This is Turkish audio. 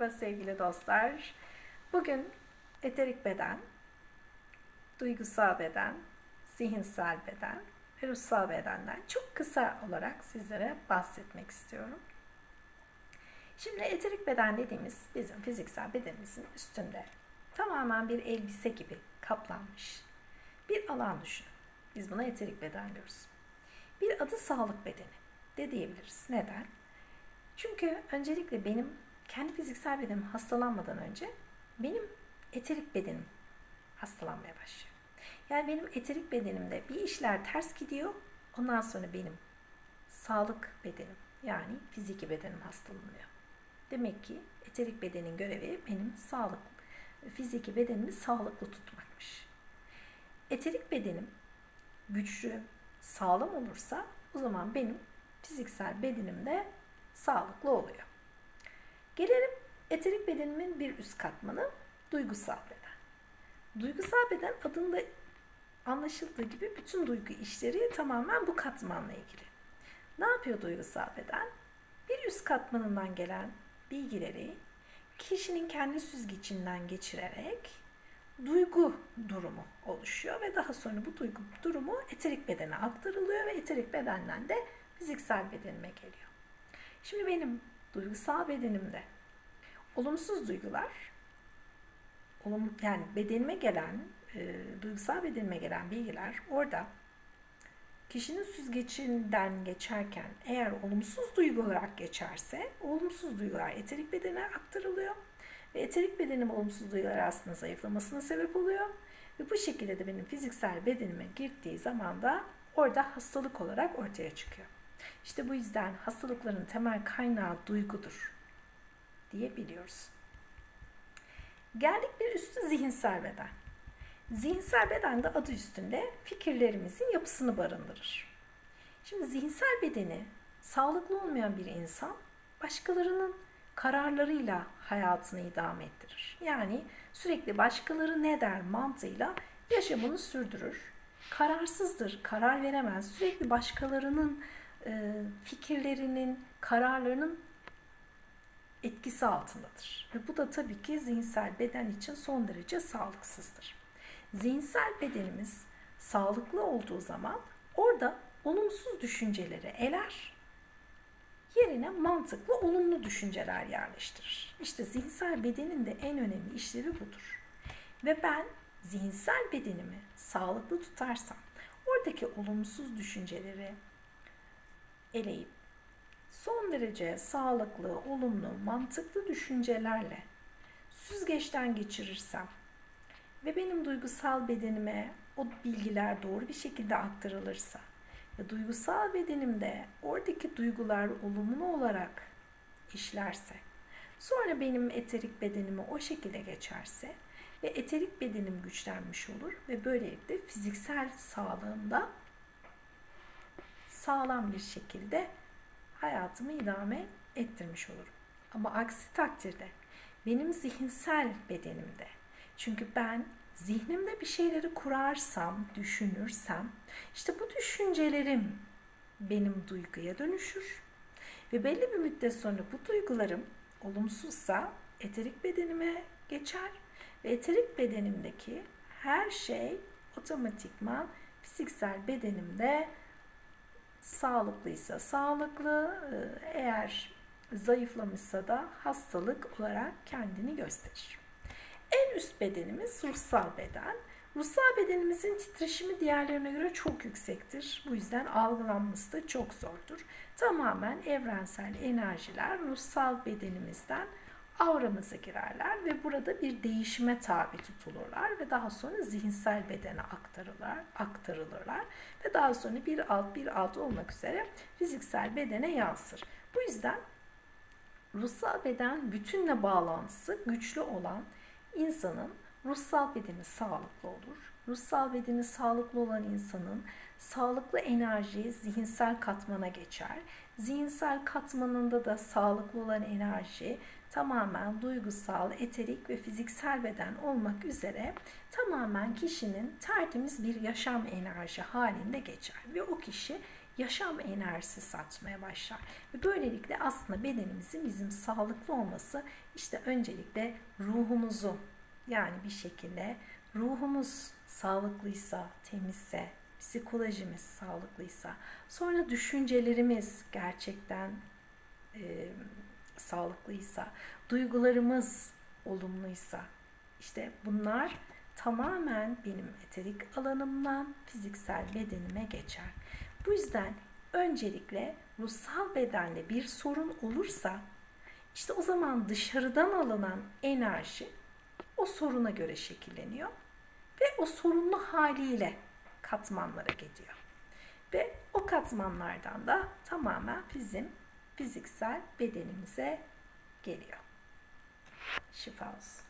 Merhaba sevgili dostlar. Bugün eterik beden, duygusal beden, zihinsel beden ve ruhsal bedenden çok kısa olarak sizlere bahsetmek istiyorum. Şimdi eterik beden dediğimiz bizim fiziksel bedenimizin üstünde tamamen bir elbise gibi kaplanmış bir alan düşünün. Biz buna eterik beden diyoruz. Bir adı sağlık bedeni de diyebiliriz. Neden? Çünkü öncelikle benim kendi fiziksel bedenim hastalanmadan önce benim eterik bedenim hastalanmaya başlıyor. Yani benim eterik bedenimde bir işler ters gidiyor. Ondan sonra benim sağlık bedenim yani fiziki bedenim hastalanıyor. Demek ki eterik bedenin görevi benim sağlık, fiziki bedenimi sağlıklı tutmakmış. Eterik bedenim güçlü, sağlam olursa o zaman benim fiziksel bedenim de sağlıklı oluyor. Gelelim eterik bedenimin bir üst katmanı duygusal beden. Duygusal beden adında anlaşıldığı gibi bütün duygu işleri tamamen bu katmanla ilgili. Ne yapıyor duygusal beden? Bir üst katmanından gelen bilgileri kişinin kendi süzgecinden geçirerek duygu durumu oluşuyor ve daha sonra bu duygu durumu eterik bedene aktarılıyor ve eterik bedenden de fiziksel bedenime geliyor. Şimdi benim duygusal bedenimde olumsuz duygular olum, yani bedenime gelen e, duygusal bedenime gelen bilgiler orada kişinin süzgecinden geçerken eğer olumsuz duygu olarak geçerse olumsuz duygular eterik bedene aktarılıyor ve eterik bedenim olumsuz duygular aslında zayıflamasına sebep oluyor ve bu şekilde de benim fiziksel bedenime girdiği zaman da orada hastalık olarak ortaya çıkıyor. İşte bu yüzden hastalıkların temel kaynağı duygudur diyebiliyoruz. Geldik bir üstü zihinsel beden. Zihinsel beden de adı üstünde fikirlerimizin yapısını barındırır. Şimdi zihinsel bedeni sağlıklı olmayan bir insan başkalarının kararlarıyla hayatını idame ettirir. Yani sürekli başkaları ne der mantığıyla yaşamını sürdürür. Kararsızdır, karar veremez. Sürekli başkalarının fikirlerinin, kararlarının etkisi altındadır. Ve bu da tabii ki zihinsel beden için son derece sağlıksızdır. Zihinsel bedenimiz sağlıklı olduğu zaman orada olumsuz düşünceleri eler, yerine mantıklı, olumlu düşünceler yerleştirir. İşte zihinsel bedenin de en önemli işlevi budur. Ve ben zihinsel bedenimi sağlıklı tutarsam, oradaki olumsuz düşünceleri eleyip son derece sağlıklı, olumlu, mantıklı düşüncelerle süzgeçten geçirirsem ve benim duygusal bedenime o bilgiler doğru bir şekilde aktarılırsa ve duygusal bedenimde oradaki duygular olumlu olarak işlerse sonra benim eterik bedenime o şekilde geçerse ve eterik bedenim güçlenmiş olur ve böylelikle fiziksel sağlığımda sağlam bir şekilde hayatımı idame ettirmiş olurum. Ama aksi takdirde benim zihinsel bedenimde çünkü ben zihnimde bir şeyleri kurarsam, düşünürsem işte bu düşüncelerim benim duyguya dönüşür ve belli bir müddet sonra bu duygularım olumsuzsa eterik bedenime geçer ve eterik bedenimdeki her şey otomatikman fiziksel bedenimde sağlıklıysa sağlıklı, e, eğer zayıflamışsa da hastalık olarak kendini gösterir. En üst bedenimiz ruhsal beden. Ruhsal bedenimizin titreşimi diğerlerine göre çok yüksektir. Bu yüzden algılanması da çok zordur. Tamamen evrensel enerjiler ruhsal bedenimizden auramıza girerler ve burada bir değişime tabi tutulurlar ve daha sonra zihinsel bedene aktarılırlar, aktarılırlar ve daha sonra bir alt bir alt olmak üzere fiziksel bedene yansır. Bu yüzden ruhsal beden bütünle bağlantısı güçlü olan insanın ruhsal bedeni sağlıklı olur. Ruhsal bedeni sağlıklı olan insanın sağlıklı enerji zihinsel katmana geçer. Zihinsel katmanında da sağlıklı olan enerji tamamen duygusal, eterik ve fiziksel beden olmak üzere tamamen kişinin tertemiz bir yaşam enerji halinde geçer. Ve o kişi yaşam enerjisi saçmaya başlar. Ve böylelikle aslında bedenimizin bizim sağlıklı olması işte öncelikle ruhumuzu yani bir şekilde ruhumuz sağlıklıysa, temizse, psikolojimiz sağlıklıysa, sonra düşüncelerimiz gerçekten e, sağlıklıysa, duygularımız olumluysa, işte bunlar tamamen benim eterik alanımdan fiziksel bedenime geçer. Bu yüzden öncelikle ruhsal bedenle bir sorun olursa işte o zaman dışarıdan alınan enerji o soruna göre şekilleniyor ve o sorunlu haliyle katmanlara gidiyor. Ve o katmanlardan da tamamen bizim fiziksel bedenimize geliyor. Şifa olsun.